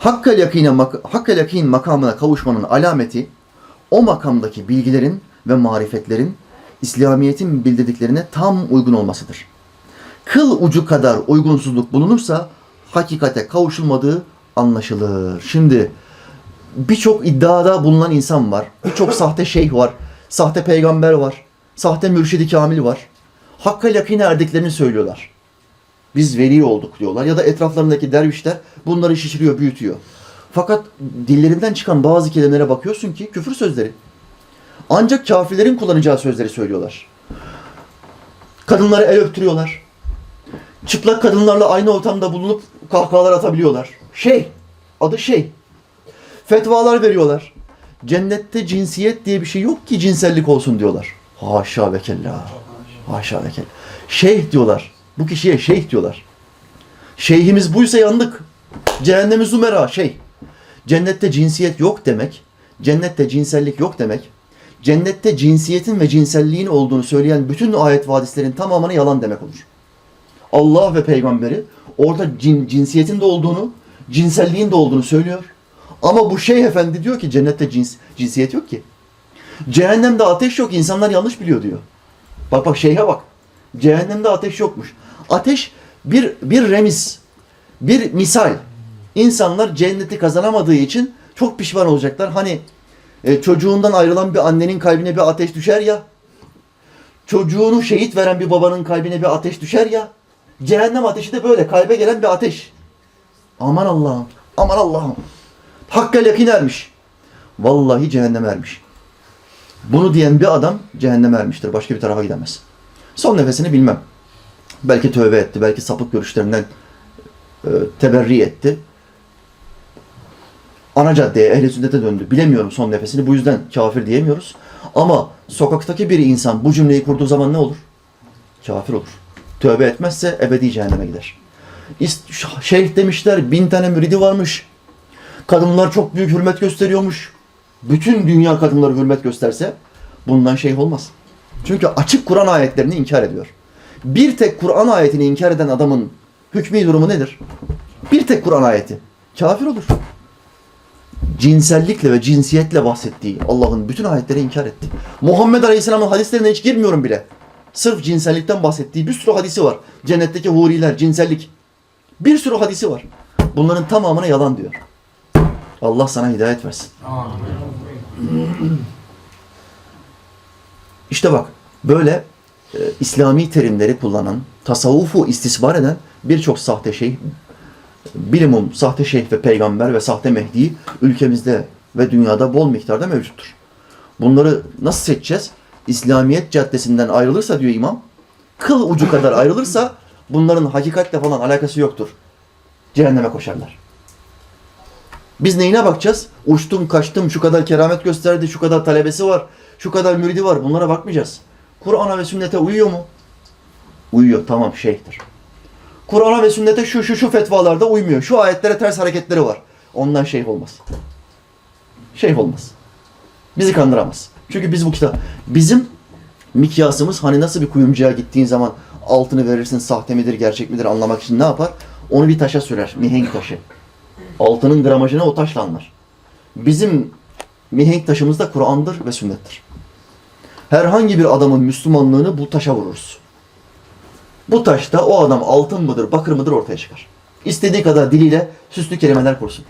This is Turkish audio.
Hakkal yakine hakkal yakin makamına kavuşmanın alameti o makamdaki bilgilerin ve marifetlerin İslamiyet'in bildirdiklerine tam uygun olmasıdır. Kıl ucu kadar uygunsuzluk bulunursa hakikate kavuşulmadığı anlaşılır. Şimdi birçok iddiada bulunan insan var. Birçok sahte şeyh var. Sahte peygamber var. Sahte mürşidi kamil var. Hakka yakine erdiklerini söylüyorlar. Biz veli olduk diyorlar. Ya da etraflarındaki dervişler bunları şişiriyor, büyütüyor. Fakat dillerinden çıkan bazı kelimelere bakıyorsun ki küfür sözleri. Ancak kafirlerin kullanacağı sözleri söylüyorlar. Kadınlara el öptürüyorlar. Çıplak kadınlarla aynı ortamda bulunup kahkahalar atabiliyorlar. Şey, adı şey. Fetvalar veriyorlar. Cennette cinsiyet diye bir şey yok ki cinsellik olsun diyorlar. Haşa ve kella. Haşa ve kella. Şeyh diyorlar. Bu kişiye şeyh diyorlar. Şeyhimiz buysa yandık. Cehennemi zumera şey. Cennette cinsiyet yok demek. Cennette cinsellik yok demek. Cennette cinsiyetin ve cinselliğin olduğunu söyleyen bütün ayet ve hadislerin tamamını yalan demek olur. Allah ve peygamberi orada cin, cinsiyetin de olduğunu, cinselliğin de olduğunu söylüyor. Ama bu şeyh efendi diyor ki cennette cins, cinsiyet yok ki. Cehennemde ateş yok, insanlar yanlış biliyor diyor. Bak bak şeyhe bak. Cehennemde ateş yokmuş. Ateş bir, bir remiz, bir misal. İnsanlar cenneti kazanamadığı için çok pişman olacaklar. Hani e, çocuğundan ayrılan bir annenin kalbine bir ateş düşer ya. Çocuğunu şehit veren bir babanın kalbine bir ateş düşer ya. Cehennem ateşi de böyle kalbe gelen bir ateş. Aman Allah'ım, aman Allah'ım. Hakka yakin ermiş. Vallahi cehennem ermiş. Bunu diyen bir adam cehenneme ermiştir. Başka bir tarafa gidemez. Son nefesini bilmem. Belki tövbe etti, belki sapık görüşlerinden e, teberri etti. Ana caddeye, ehli sünnete döndü. Bilemiyorum son nefesini. Bu yüzden kafir diyemiyoruz. Ama sokaktaki bir insan bu cümleyi kurduğu zaman ne olur? Kafir olur. Tövbe etmezse ebedi cehenneme gider. Şeyh demişler, bin tane müridi varmış. Kadınlar çok büyük hürmet gösteriyormuş. Bütün dünya kadınları hürmet gösterse bundan şeyh olmaz. Çünkü açık Kur'an ayetlerini inkar ediyor. Bir tek Kur'an ayetini inkar eden adamın hükmü durumu nedir? Bir tek Kur'an ayeti. Kafir olur. Cinsellikle ve cinsiyetle bahsettiği Allah'ın bütün ayetleri inkar etti. Muhammed Aleyhisselam'ın hadislerine hiç girmiyorum bile. Sırf cinsellikten bahsettiği bir sürü hadisi var. Cennetteki huriler, cinsellik. Bir sürü hadisi var. Bunların tamamına yalan diyor. Allah sana hidayet versin. İşte bak böyle e, İslami terimleri kullanan, tasavvufu istisbar eden birçok sahte şey, bilimum sahte şeyh ve peygamber ve sahte mehdi ülkemizde ve dünyada bol miktarda mevcuttur. Bunları nasıl seçeceğiz? İslamiyet caddesinden ayrılırsa diyor imam, kıl ucu kadar ayrılırsa bunların hakikatle falan alakası yoktur. Cehenneme koşarlar. Biz neyine bakacağız? Uçtum, kaçtım, şu kadar keramet gösterdi, şu kadar talebesi var, şu kadar müridi var. Bunlara bakmayacağız. Kur'an'a ve sünnete uyuyor mu? Uyuyor, tamam şeyhtir. Kur'an'a ve sünnete şu şu şu fetvalarda uymuyor. Şu ayetlere ters hareketleri var. Ondan şeyh olmaz. Şeyh olmaz. Bizi kandıramaz. Çünkü biz bu kitap, bizim mikyasımız hani nasıl bir kuyumcuya gittiğin zaman altını verirsin sahte midir gerçek midir anlamak için ne yapar? Onu bir taşa sürer. Mihenk taşı. Altının gramajını o taşla anlar. Bizim mihenk taşımız da Kur'an'dır ve sünnettir. Herhangi bir adamın Müslümanlığını bu taşa vururuz. Bu taşta o adam altın mıdır, bakır mıdır ortaya çıkar. İstediği kadar diliyle süslü kelimeler kursun.